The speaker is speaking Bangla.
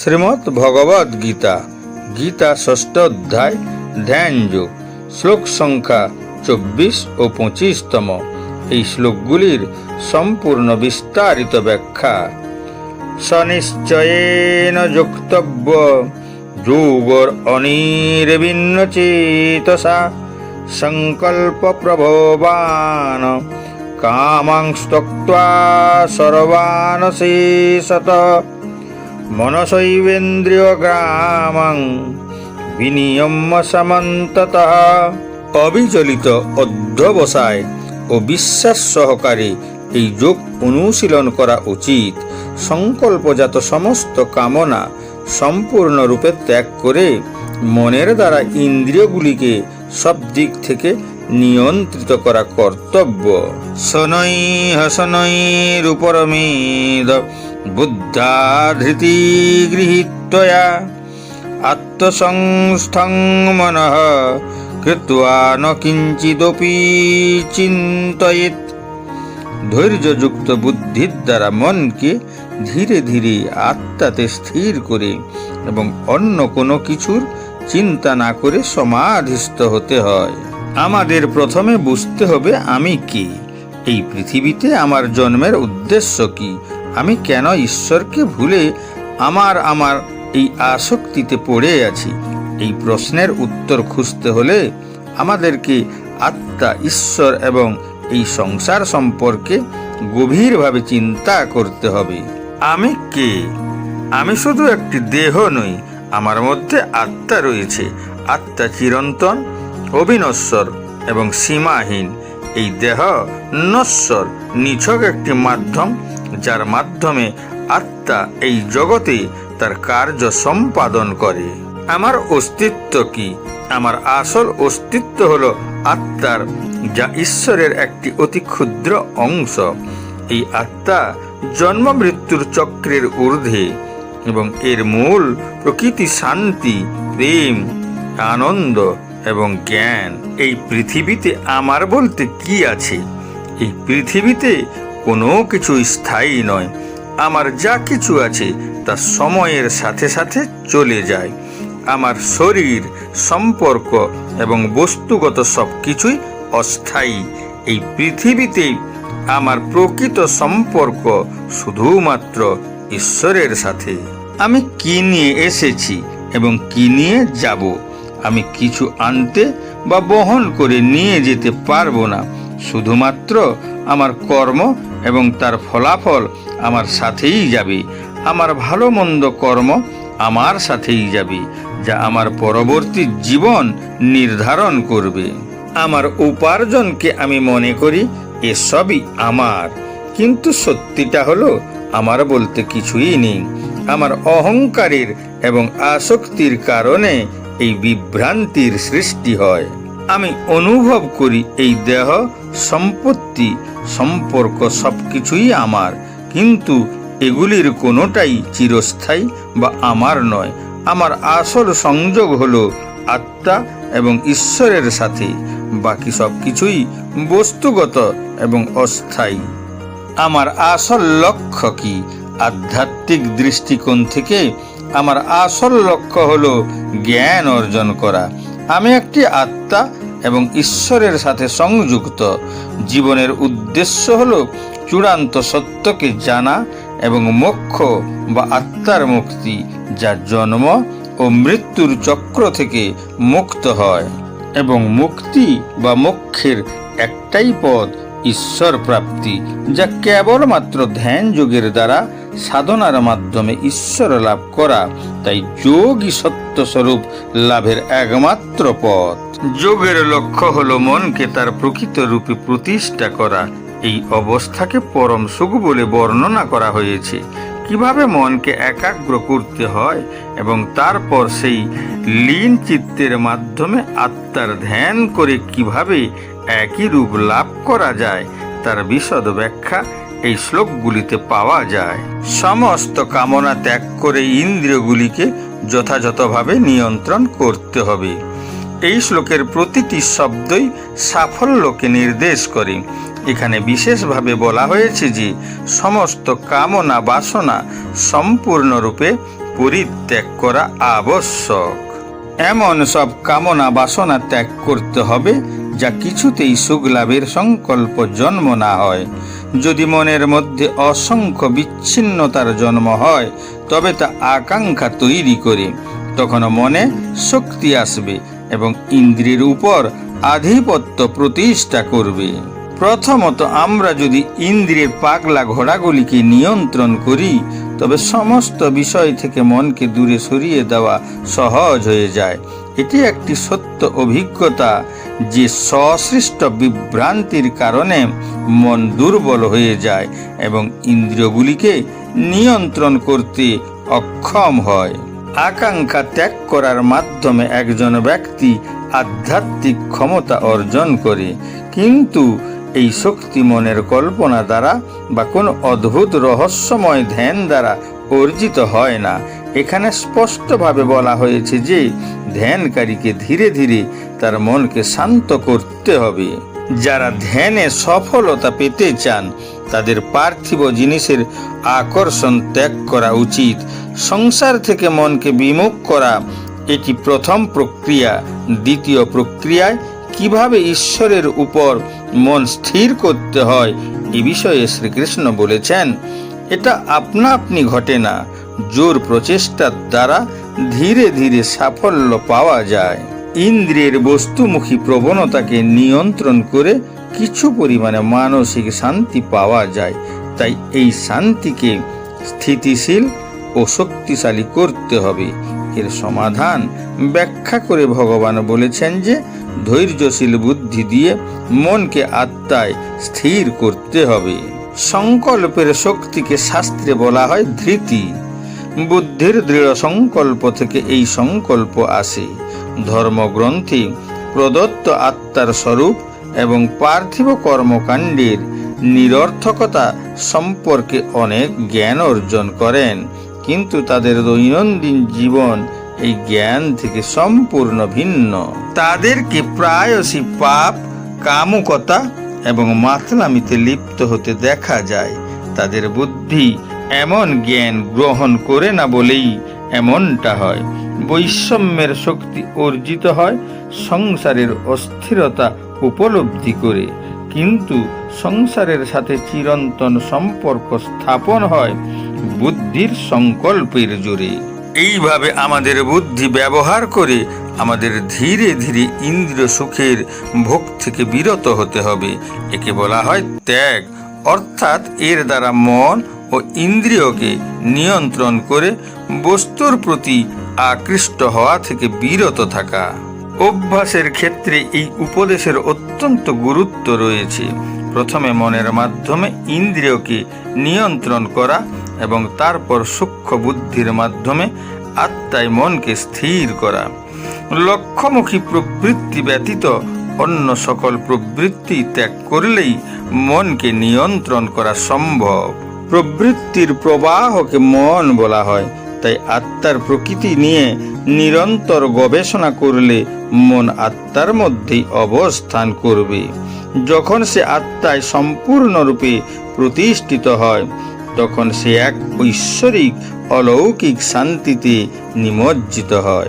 শ্রীমৎ ভগবদ গীতা গীতা ষষ্ঠ অধ্যায়, ধ্যান যোগ, শ্লোক সংখ্যা চব্বিশ ও পঁচিশতম। এই শ্লোকগুলির সম্পূর্ণ বিস্তারিত ব্যাখ্যা। সনিশ্চয়েন যুক্তব্য, যোগর অনির্বিন্ন চেতসা সংকল্প প্রভবান কামাংস্তক্ত্বা সর্বানশেষত। গ্রামাং বিনিয়ম্য সমন্তত অবিচলিত অধ্যবসায় ও বিশ্বাস সহকারে এই যোগ অনুশীলন করা উচিত। সংকল্পজাত সমস্ত কামনা সম্পূর্ণরূপে ত্যাগ করে মনের দ্বারা ইন্দ্রিয়গুলিকে সব দিক থেকে নিয়ন্ত্রিত করা কর্তব্য। শনৈ হসনৈ রূপরমেদ, বুদ্ধাধৃতি গৃহীতয়া আত্মসংস্থং মনঃ কৃত্বা ন কিঞ্চিদপি চিন্তয়েত ধৈর্যযুক্ত বুদ্ধির দ্বারা মনকে ধীরে ধীরে আত্মাতে স্থির করে এবং অন্য কোনো কিছুর চিন্তা না করে সমাধিস্থ হতে হয়। আমাদের প্রথমে বুঝতে হবে আমি কে। এই পৃথিবীতে আমার জন্মের উদ্দেশ্য কি? আমি কেন ঈশ্বরকে ভুলে আমার আমার এই আসক্তিতে পড়ে আছি? এই প্রশ্নের উত্তর খুঁজতে হলে আমাদেরকে আত্মা, ঈশ্বর এবং এই সংসার সম্পর্কে গভীরভাবে চিন্তা করতে হবে। আমি কে? আমি শুধু একটি দেহ নই, আমার মধ্যে আত্মা রয়েছে। আত্মা চিরন্তন অবিনশ্বর এবং সীমাহীন। এই দেহ নশ্বর, নিছক একটি মাধ্যম, যার মাধ্যমে আত্মা এই জগতে তার কার্য সম্পাদন করে। আমার অস্তিত্ব কি? আমার আসল অস্তিত্ব হল আত্মার, যা ঈশ্বরের একটি অতি ক্ষুদ্র অংশ। এই আত্মা জন্ম মৃত্যুর চক্রের ঊর্ধ্বে এবং এর মূল প্রকৃতি শান্তি, প্রেম, আনন্দ এবং জ্ঞান। এই পৃথিবীতে আমার বলতে কি আছে? এই পৃথিবীতে কোনো কিছু স্থায়ী নয়। আমার যা কিছু আছে, তা সময়ের সাথে সাথে চলে যায়। আমার শরীর, সম্পর্ক এবং বস্তুগত সব কিছুই অস্থায়ী। এই পৃথিবীতে আমার প্রকৃত সম্পর্ক শুধুমাত্র ঈশ্বরের সাথে। আমি কি নিয়ে এসেছি এবং কি নিয়ে যাব? আমি কিছু আনতে বা বহন করে নিয়ে যেতে পারব না। শুধুমাত্র আমার কর্ম এবং তার ফলাফল আমার সাথেই যাবে। আমার ভালো মন্দ কর্ম আমার সাথেই যাবে, যা আমার পরবর্তী জীবন নির্ধারণ করবে। আমার উপার্জনকে আমি মনে করি এসবই আমার। কিন্তু সত্যিটা হলো, আমার বলতে কিছুই নেই। আমার অহংকারের এবং আসক্তির কারণে এই বিভ্রান্তির সৃষ্টি হয়। আমি অনুভব করি এই দেহ, সম্পত্তি, সম্পর্ক সবকিছুই আমার। কিন্তু এগুলির কোনোটাই চিরস্থায়ী বা আমার নয়। আমার আসল সংযোগ হলো আত্মা এবং ঈশ্বরের সাথে। বাকি সব কিছুই বস্তুগত এবং অস্থায়ী। আমার আসল লক্ষ্য কি? আধ্যাত্মিক দৃষ্টিকোণ থেকে আমার আসল লক্ষ্য হল জ্ঞান অর্জন করা। আমি একটি আত্মা এবং ঈশ্বরের সাথে সংযুক্ত। জীবনের উদ্দেশ্য হল চূড়ান্ত সত্যকে জানা এবং মোক্ষ বা আত্মার মুক্তি, যা জন্ম ও মৃত্যুর চক্র থেকে মুক্ত হয় এবং মুক্তি বা মোক্ষের একটাই পথ ঈশ্বর প্রাপ্তি, যা কেবলমাত্র ধ্যান যোগের দ্বারা সাধনার মাধ্যমে ঈশ্বর লাভ করা, তাই যোগই সত্য স্বরূপ লাভের একমাত্র পথ। যোগের লক্ষ্য হল মনকে তার প্রকৃত রূপে প্রতিষ্ঠা করা। এই অবস্থাকে পরম সুখ বলে বর্ণনা করা হয়েছে। কীভাবে মনকে একাগ্র করতে হয় এবং তারপর সেই লীন চিত্তের মাধ্যমে আত্মার ধ্যান করে কীভাবে একই রূপ লাভ করা যায়, তার বিশদ ব্যাখ্যা এই শ্লোকগুলিতে পাওয়া যায়। সমস্ত কামনা ত্যাগ করে ইন্দ্রিয়গুলিকে যথাযথভাবে নিয়ন্ত্রণ করতে হবে। এই শ্লোকের প্রতিটি শব্দই সাফল্যকে নির্দেশ করে। এখানে বিশেষভাবে বলা হয়েছে যে, সমস্ত কামনা বাসনা সম্পূর্ণরূপে পরিত্যাগ করা আবশ্যক। এমন সব কামনা বাসনা ত্যাগ করতে হবে যা কিছুতেই সুখ লাভের সংকল্প জন্ম না হয়। যদি মনের মধ্যে অসংখ্য বিচ্ছিন্নতার জন্ম হয়, তবে তা আকাঙ্ক্ষা তৈরি করে। তখন মনে শক্তি আসবে এবং ইন্দ্রিয়ের উপর আধিপত্য প্রতিষ্ঠা করবে। প্রথমত আমরা যদি ইন্দ্রিয়ের পাগলা ঘোড়াগুলিকে নিয়ন্ত্রণ করি, তবে সমস্ত বিষয় থেকে মনকে দূরে সরিয়ে দেওয়া সহজ হয়ে যায়। এটি একটি সত্য অভিজ্ঞতা। যে সসৃষ্ট বিভ্রান্তির কারণে মন দুর্বল হয়ে যায় এবং ইন্দ্রিয়গুলিকে নিয়ন্ত্রণ করতে অক্ষম হয়। আকাঙ্ক্ষা ত্যাগ করার মাধ্যমে একজন ব্যক্তি আধ্যাত্মিক ক্ষমতা অর্জন করে, কিন্তু এই শক্তি মনের কল্পনা দ্বারা বা কোনো অদ্ভুত রহস্যময় ধ্যান দ্বারা অর্জিত হয় না। এখানে স্পষ্টভাবে বলা হয়েছে যে ধ্যানকারীকে ধীরে ধীরে তার মনকে শান্ত করতে হবে। যারা ধ্যানে সফলতা পেতে চান, তাদের পার্থিব জিনিসের আকর্ষণ ত্যাগ করা উচিত। সংসার থেকে মনকে বিমুখ করা, এটি প্রথম প্রক্রিয়া। দ্বিতীয় প্রক্রিয়ায় কীভাবে ঈশ্বরের উপর মন স্থির করতে হয়, এ বিষয়ে শ্রীকৃষ্ণ বলেছেন, এটা আপনা আপনি ঘটে না। জোর প্রচেষ্টার দ্বারা ধীরে ধীরে সাফল্য পাওয়া যায়। ইন্দ্রিয়ের বস্তুমুখী প্রবণতাকে নিয়ন্ত্রণ করে কিছু পরিমাণে মানসিক শান্তি পাওয়া যায়। তাই এই শান্তিকে স্থিতিশীল ও শক্তিশালী করতে হবে। এর সমাধান ব্যাখ্যা করে ভগবান বলেছেন যে, ধৈর্যশীল বুদ্ধি দিয়ে মনকে আত্মায় স্থির করতে হবে। সংকল্পের শক্তিকে শাস্ত্রে বলা হয় ধৃতি। বুদ্ধির দৃঢ় সংকল্প থেকে এই সংকল্প আসে। ধর্মগ্রন্থে প্রদত্ত আত্মার স্বরূপ এবং পার্থিব কর্মকাণ্ডের নিরর্থকতা সম্পর্কে অনেক জ্ঞান অর্জন করেন, কিন্তু তাদের দৈনন্দিন জীবন এই জ্ঞান থেকে সম্পূর্ণ ভিন্ন। তাদেরকে প্রায়শই পাপ, কামুকতা এবং মাতলামিতে লিপ্ত হতে দেখা যায়। তাদের বুদ্ধি এমন জ্ঞান গ্রহণ করে না বলেই এমনটা হয়। বৈষম্যের শক্তি অর্জিত হয়, সংসারের অস্থিরতা উপলব্ধি করে। কিন্তু সংসারের সাথে চিরন্তন সম্পর্ক স্থাপন হয় বুদ্ধির সংকল্পের জোরে। এইভাবে আমাদের বুদ্ধি ব্যবহার করে আমাদের ধীরে ধীরে ইন্দ্রিয় সুখের ভোগ থেকে বিরত হতে হবে। একে বলা হয় ত্যাগ। অর্থাৎ এর দ্বারা মন ও ইন্দ্রিয়কে নিয়ন্ত্রণ করে বস্তুর প্রতি আকৃষ্ট হওয়া থেকে বিরত থাকা। অভ্যাসের ক্ষেত্রে এই উপদেশের অত্যন্ত গুরুত্ব রয়েছে। প্রথমে মনের মাধ্যমে ইন্দ্রিয়কে নিয়ন্ত্রণ করা এবং তারপর সূক্ষ্ম বুদ্ধির মাধ্যমে আত্মায় মনকে স্থির করা। লক্ষ্যমুখী প্রবৃত্তি ব্যতীত অন্য সকল প্রবৃত্তি ত্যাগ করলেই মনকে নিয়ন্ত্রণ করা সম্ভব। প্রবৃত্তির প্রবাহকে মন বলা হয়। তাই আত্মার প্রকৃতি নিয়ে নিরন্তর গবেষণা করলে মন আত্মার মধ্যেই অবস্থান করবে। যখন সে আত্মায় সম্পূর্ণরূপে প্রতিষ্ঠিত হয়, তখন সে এক ঐশ্বরিক অলৌকিক শান্তিতে নিমজ্জিত হয়।